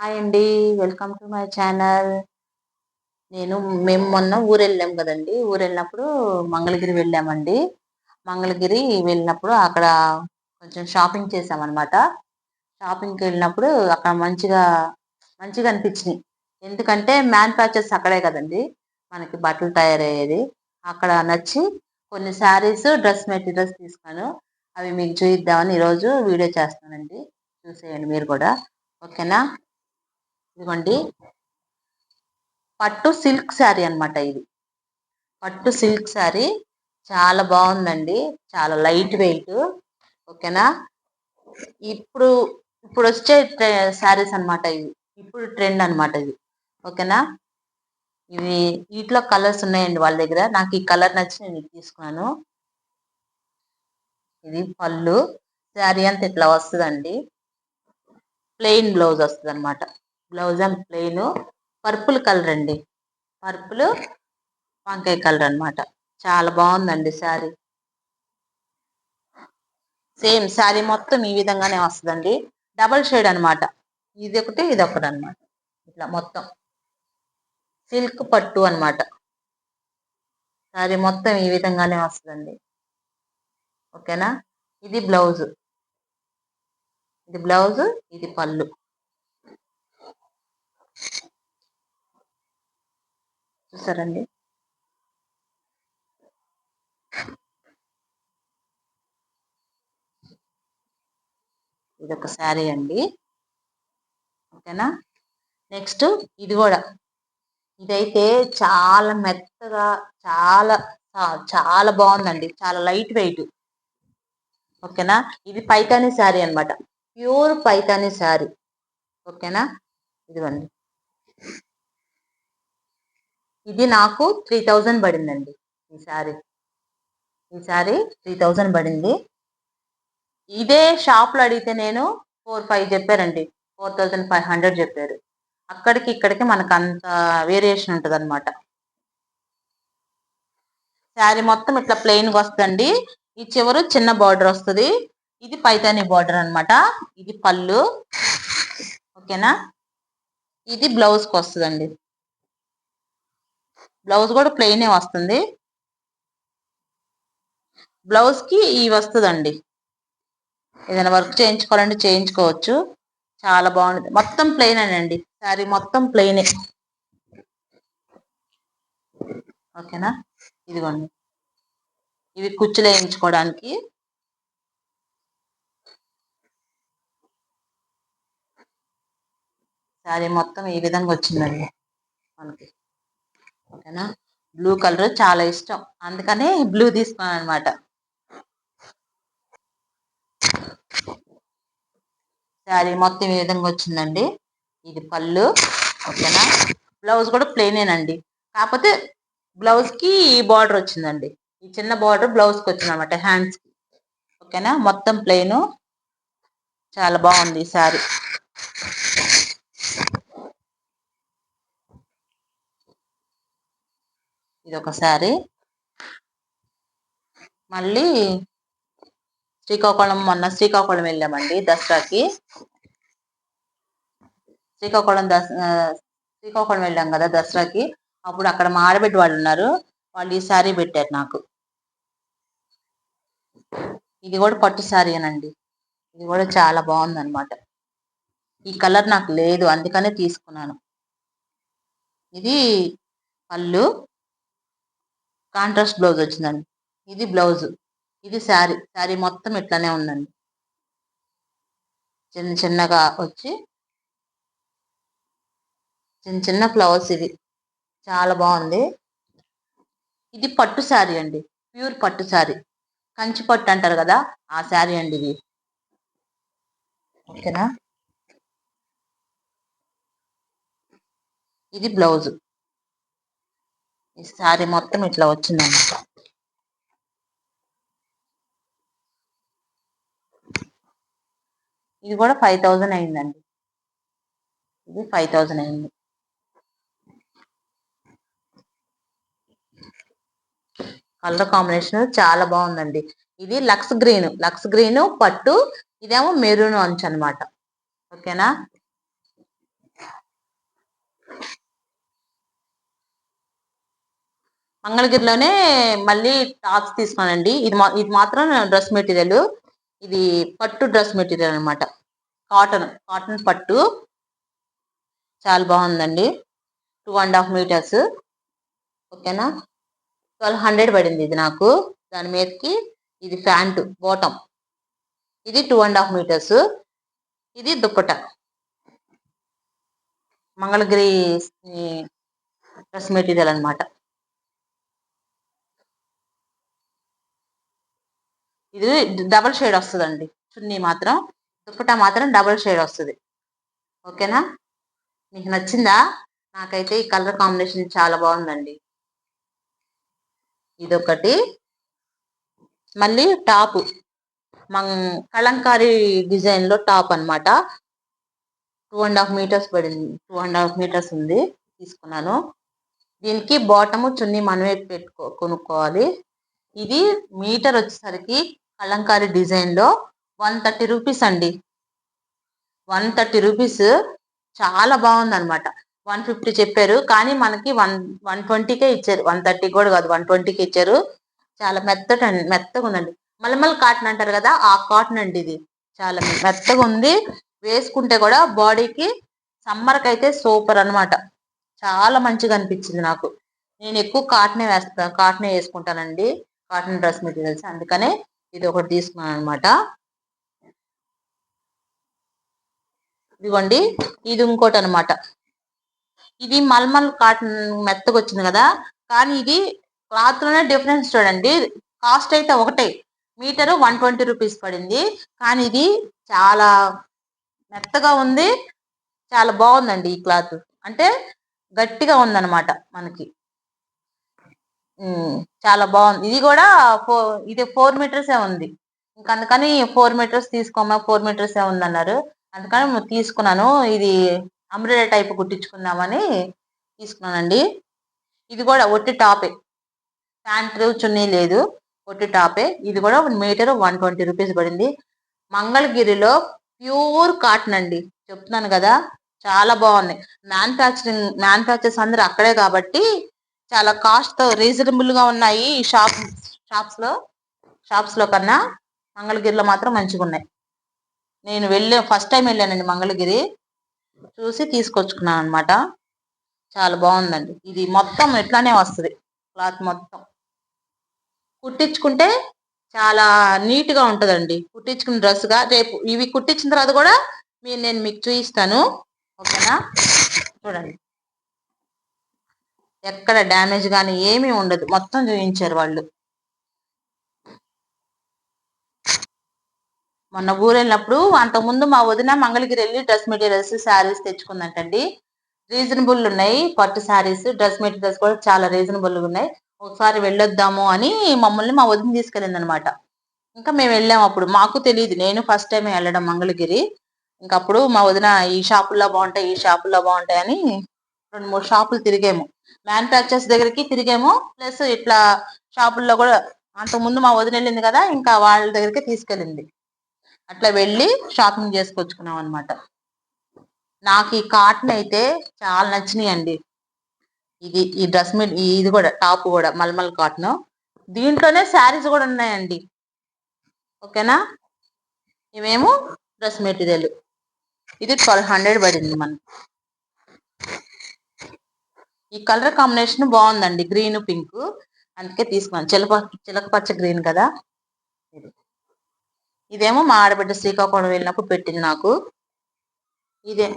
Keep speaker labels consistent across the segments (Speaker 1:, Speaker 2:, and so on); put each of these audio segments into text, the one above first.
Speaker 1: Hi అండి welcome to my channel నేను మేము మొన్న ఊరు వెళ్ళాం కదండి. ఊరు వెళ్ళినప్పుడు మంగళగిరి వెళ్ళామండి. మంగళగిరి వెళ్ళినప్పుడు అక్కడ కొంచెం షాపింగ్ చేసామన్నమాట షాపింగ్కి వెళ్ళినప్పుడు అక్కడ మంచిగా మంచిగా అనిపించినాయి. ఎందుకంటే మ్యానుఫ్యాక్చర్స్ అక్కడే కదండి. మనకి బట్టలు తయారయ్యేది. అక్కడ నచ్చి కొన్ని శారీస్ డ్రెస్ మెటీరియల్స్ తీసుకున్నాను. అవి మీకు చూద్దామని ఈరోజు వీడియో చేస్తానండి చూసేయండి మీరు కూడా. ఓకేనా? ఇదిగోండి. పట్టు సిల్క్ శారీ అనమాట ఇది. పట్టు సిల్క్ శారీ. చాలా బాగుందండి. చాలా లైట్ వెయిట్. ఓకేనా? ఇప్పుడు ఇప్పుడు వచ్చే శారీస్ అనమాట ఇవి. ఇప్పుడు ట్రెండ్ అనమాట ఇది ఓకేనా? ఇవి వీటిలో కలర్స్ ఉన్నాయండి వాళ్ళ దగ్గర. నాకు ఈ కలర్ నచ్చి నేను ఇది తీసుకున్నాను. ఇది పళ్ళు. శారీ అంతా ఇట్లా వస్తుందండి. ప్లెయిన్ బ్లౌజ్ వస్తుంది అనమాట blouse and plain. Purple colour అండి. పర్పుల్ వంకాయ కలర్ అనమాట చాలా బాగుందండి శారీ. సేమ్ శారీ మొత్తం ఈ విధంగానే వస్తుందండి. డబల్ షేడ్ అనమాట ఇది ఒకటి ఇది ఒకటి అనమాట ఇట్లా మొత్తం. సిల్క్ పట్టు అనమాట శారీ మొత్తం ఈ విధంగానే వస్తుందండి. ఓకేనా? ఇది బ్లౌజ్. ఇది బ్లౌజ్ ఇది పళ్ళు. చేస్తారండి. ఇది ఒక శారీ అండి. ఓకేనా? నెక్స్ట్ ఇది కూడా. ఇదైతే చాలా మెత్తగా చాలా చాలా బాగుందండి. చాలా లైట్ వెయిట్. ఓకేనా? ఇది పైతాని శారీ అనమాట ప్యూర్ పైతాని శారీ. ఓకేనా? ఇదిగోండి. ఇది నాకు త్రీ థౌజండ్ పడిందండి. ఈ శారీ ఈ శారీ త్రీ థౌజండ్ పడింది. ఇదే షాప్లో అడిగితే నేను ఫోర్ ఫైవ్ చెప్పారండి. ఫోర్ థౌజండ్ ఫైవ్ హండ్రెడ్ చెప్పారు. అక్కడికి ఇక్కడికి మనకు అంత వేరియేషన్ ఉంటుంది అనమాట శారీ మొత్తం ఇట్లా ప్లెయిన్గా వస్తుందండి. ఈ చివరు చిన్న బార్డర్ వస్తుంది. ఇది పైతాని బార్డర్ అనమాట ఇది పళ్ళు. ఓకేనా? ఇది బ్లౌజ్కి వస్తుందండి. బ్లౌజ్ కూడా ప్లెయినే వస్తుంది. బ్లౌజ్కి ఈ వస్తుందండి. ఏదైనా వర్క్ చేయించుకోవాలంటే చేయించుకోవచ్చు. చాలా బాగుంటుంది. మొత్తం ప్లెయిన్ అండి. శారీ మొత్తం ప్లెయినే. ఓకేనా? ఇదిగోండి. ఇవి కుచ్చులు వేయించుకోవడానికి. శారీ మొత్తం ఈ విధంగా వచ్చిందండి మనకి. ఓకేనా? బ్లూ కలర్ చాలా ఇష్టం. అందుకనే బ్లూ తీసుకున్నాను అనమాట శారీ మొత్తం ఈ విధంగా వచ్చిందండి. ఇది పళ్ళు ఓకేనా? బ్లౌజ్ కూడా ప్లెయినేనండి. కాకపోతే బ్లౌజ్కి ఈ బార్డర్ వచ్చిందండి. ఈ చిన్న బార్డర్ బ్లౌజ్కి వచ్చింది అనమాట హ్యాండ్స్కి. ఓకేనా? మొత్తం ప్లెయిన్. చాలా బాగుంది ఈ శారీ. ఇది ఒక శారీ మళ్ళీ శ్రీకాకుళం మొన్న శ్రీకాకుళం వెళ్ళామండి దసరాకి. శ్రీకాకుళం దస శ్రీకాకుళం వెళ్ళాం కదా దసరాకి. అప్పుడు అక్కడ మా ఆడబిడ్డ వాళ్ళు ఉన్నారు. వాళ్ళు ఈ శారీ పెట్టారు నాకు. ఇది కూడా పట్టు శారీనండి ఇది కూడా చాలా బాగుంది అనమాట ఈ కలర్ నాకు లేదు అందుకనే తీసుకున్నాను. ఇది పళ్ళు. కాంట్రాస్ట్ బ్లౌజ్ వచ్చిందండి. ఇది బ్లౌజ్. ఇది శారీ. శారీ మొత్తం ఇట్లానే ఉందండి. చిన్న చిన్నగా వచ్చి చిన్న చిన్న ఫ్లవర్స్ ఇది చాలా బాగుంది. ఇది పట్టు శారీ అండి. ప్యూర్ పట్టు శారీ. కంచి పట్టు అంటారు కదా ఆ శారీ అండి ఇది. ఓకేనా? ఇది బ్లౌజ్. ఈ శారీ మొత్తం ఇట్లా వచ్చిందన్నమాట. ఇది కూడా ఫైవ్ థౌజండ్ అయిందండి. ఇది ఫైవ్ థౌజండ్ అయింది. కలర్ కాంబినేషన్ చాలా బాగుందండి. ఇది లక్స్ గ్రీన్ లక్స్ గ్రీన్ పట్టు ఇదేమో మెరూన్ అంచు అనమాట ఓకేనా? మంగళగిరిలోనే మళ్ళీ టాప్స్ తీసుకున్నానండి. ఇది మా ఇది మాత్రం డ్రెస్ మెటీరియల్. ఇది పట్టు డ్రెస్ మెటీరియల్ అనమాట కాటన్ కాటన్ పట్టు. చాలా బాగుందండి. టూ అండ్ హాఫ్ మీటర్స్ ఓకేనా? ట్వెల్వ్ హండ్రెడ్ పడింది ఇది నాకు. దాని మీదకి ఇది ప్యాంటు బోటం ఇది టూ అండ్ హాఫ్ మీటర్స్ ఇది దుప్పట. మంగళగిరి డ్రెస్ మెటీరియల్ అనమాట ఇది డబల్ షేడ్ వస్తుందండి. చున్నీ మాత్రం దుప్పటా మాత్రం డబల్ షేడ్ వస్తుంది. ఓకేనా? మీకు నచ్చిందా? నాకైతే ఈ కలర్ కాంబినేషన్ చాలా బాగుందండి. ఇదొకటి. మళ్ళీ టాప్. మన కలంకారీ డిజైన్లో టాప్ అనమాట టూ అండ్ హాఫ్ మీటర్స్ పడింది. టూ అండ్ హాఫ్ మీటర్స్ ఉంది. తీసుకున్నాను. దీనికి బాటము చున్నీ మనమే పెట్టుకో కొనుక్కోవాలి. ఇది మీటర్ వచ్చేసరికి కలంకారీ డిజైన్లో వన్ థర్టీ రూపీస్ అండి. వన్ థర్టీ రూపీస్ చాలా బాగుంది అనమాట వన్ ఫిఫ్టీ చెప్పారు. కానీ మనకి వన్ వన్ ట్వంటీకే ఇచ్చారు. వన్ థర్టీ కూడా కాదు వన్ ట్వంటీకి ఇచ్చారు. చాలా మెత్తట మెత్తగా ఉందండి. మలమల్ కాటన్ అంటారు కదా ఆ కాటన్ అండి ఇది. చాలా మెత్తగా ఉంది. వేసుకుంటే కూడా బాడీకి సమ్మర్కి అయితే సూపర్ అనమాట చాలా మంచిగా అనిపించింది నాకు. నేను ఎక్కువ కాటనే వేస్తాను కాటనే వేసుకుంటానండి. కాటన్ డ్రెస్ మెటీరియల్స్ అందుకనే ఇది ఒకటి తీసుకున్నాను అనమాట ఇదిగోండి ఇది ఇంకోటి అనమాట ఇది మల్మల్ కాటన్ మెత్తగా వచ్చింది కదా కానీ ఇది క్లాత్లోనే డిఫరెన్స్ చూడండి. కాస్ట్ అయితే ఒకటే. మీటరు వన్ ట్వంటీ రూపీస్ పడింది కానీ ఇది చాలా మెత్తగా ఉంది. చాలా బాగుందండి ఈ క్లాత్. అంటే గట్టిగా ఉందన్నమాట మనకి. చాలా బాగుంది. ఇది కూడా ఫోర్ ఇది ఫోర్ మీటర్సే ఉంది. ఇంకా అందుకని ఫోర్ మీటర్స్ తీసుకోమా ఫోర్ మీటర్సే ఉందన్నారు. అందుకని తీసుకున్నాను. ఇది అంబ్రెలా టైప్ కుట్టించుకుందామని తీసుకున్నానండి. ఇది కూడా ఒట్టి టాపే ప్యాంట్ చున్నీ లేదు. ఒట్టి టాపే ఇది కూడా మీటర్ వన్ ట్వంటీ రూపీస్ పడింది. మంగళగిరిలో ప్యూర్ కాటన్ అండి. చెప్తున్నాను కదా. చాలా బాగున్నాయి. మ్యానుఫ్యాక్చరింగ్ మ్యానుఫ్యాక్చర్స్ అందరు అక్కడే కాబట్టి చాలా కాస్ట్ రీజనబుల్గా ఉన్నాయి ఈ షాప్ షాప్స్లో. షాప్స్లో కన్నా మంగళగిరిలో మాత్రం మంచిగా ఉన్నాయి. నేను వెళ్ళే ఫస్ట్ టైం వెళ్ళానండి మంగళగిరి. చూసి తీసుకొచ్చుకున్నాను అనమాట చాలా బాగుందండి. ఇది మొత్తం ఎట్లానే వస్తుంది క్లాత్ మొత్తం. కుట్టించుకుంటే చాలా నీట్గా ఉంటుందండి. కుట్టించుకున్న డ్రెస్గా రేపు ఇవి కుట్టించిన తర్వాత కూడా మీరు నేను మీకు చూపిస్తాను. ఓకేనా? చూడండి. ఎక్కడ డ్యామేజ్ కానీ ఏమీ ఉండదు. మొత్తం చూపించారు వాళ్ళు. మొన్న ఊరు వెళ్ళినప్పుడు అంతకుముందు మా వదిన మంగళగిరి వెళ్ళి డ్రెస్ మెటీరియల్స్ శారీస్ తెచ్చుకుందంటండి. రీజనబుల్ ఉన్నాయి. పట్టు శారీస్ డ్రెస్ మెటీరియల్స్ కూడా చాలా రీజనబుల్గా ఉన్నాయి. ఒకసారి వెళ్ళొద్దాము అని మమ్మల్ని మా వదిన తీసుకెళ్ళింది అనమాట ఇంకా మేము వెళ్ళాము అప్పుడు. మాకు తెలియదు నేను ఫస్ట్ టైం వెళ్ళడం మంగళగిరి. ఇంకా అప్పుడు మా వదిన ఈ షాపుల్లో బాగుంటాయి ఈ షాపుల్లో బాగుంటాయి అని రెండు మూడు షాపులు తిరిగాము. మ్యానుఫ్యాక్చర్స్ దగ్గరికి తిరిగాము. ప్లస్ ఇట్లా షాపుల్లో కూడా అంతకుముందు మా వదిన వెళ్ళింది కదా ఇంకా వాళ్ళ దగ్గరికి తీసుకెళ్ళింది. అట్లా వెళ్ళి షాపింగ్ చేసుకొచ్చుకున్నాం అనమాట నాకు ఈ కాటన్ అయితే చాలా నచ్చినాయి అండి ఇది ఈ డ్రెస్ మీద ఇది కూడా టాప్ కూడా మల్మల్ కాటన్. దీంట్లోనే శారీస్ కూడా ఉన్నాయండి. ఓకేనా? ఇవేమో డ్రెస్ మెటీరియల్. ఇది ట్వెల్వ్ హండ్రెడ్ పడింది మనకి. ఈ కలర్ కాంబినేషన్ బాగుందండి. Green pink. అందుకే తీసుకున్నాను. చిలక చిలక పచ్చ గ్రీన్ కదా. ఇదేమో మా ఆడబిడ్డ శ్రీకాకుళం వెళ్ళినప్పుడు పెట్టింది నాకు. ఇదే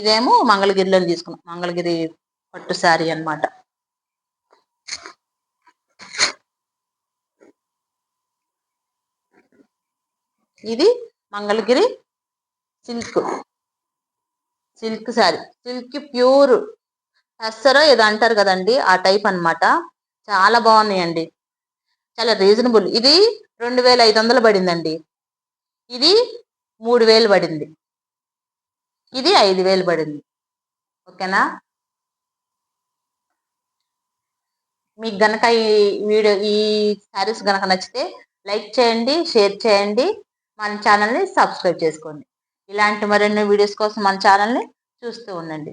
Speaker 1: ఇదేమో మంగళగిరిలో తీసుకున్నాం మంగళగిరి పట్టు శారీ అనమాట ఇది Mangalagiri silk. Silk sari. Silk pure హెస్సరో ఏదో అంటారు కదండి ఆ టైప్ అనమాట చాలా బాగున్నాయండి. చాలా రీజనబుల్ ఇది రెండు వేల ఐదు వందలు పడిందండి. ఇది మూడు వేలు పడింది. ఇది ఐదు వేలు పడింది. ఓకేనా? మీకు గనక ఈ వీడియో ఈ శారీస్ గనక నచ్చితే లైక్ చేయండి షేర్ చేయండి మన ఛానల్ని సబ్స్క్రైబ్ చేసుకోండి. ఇలాంటి మరెన్నో వీడియోస్ కోసం మన ఛానల్ని చూస్తూ ఉండండి.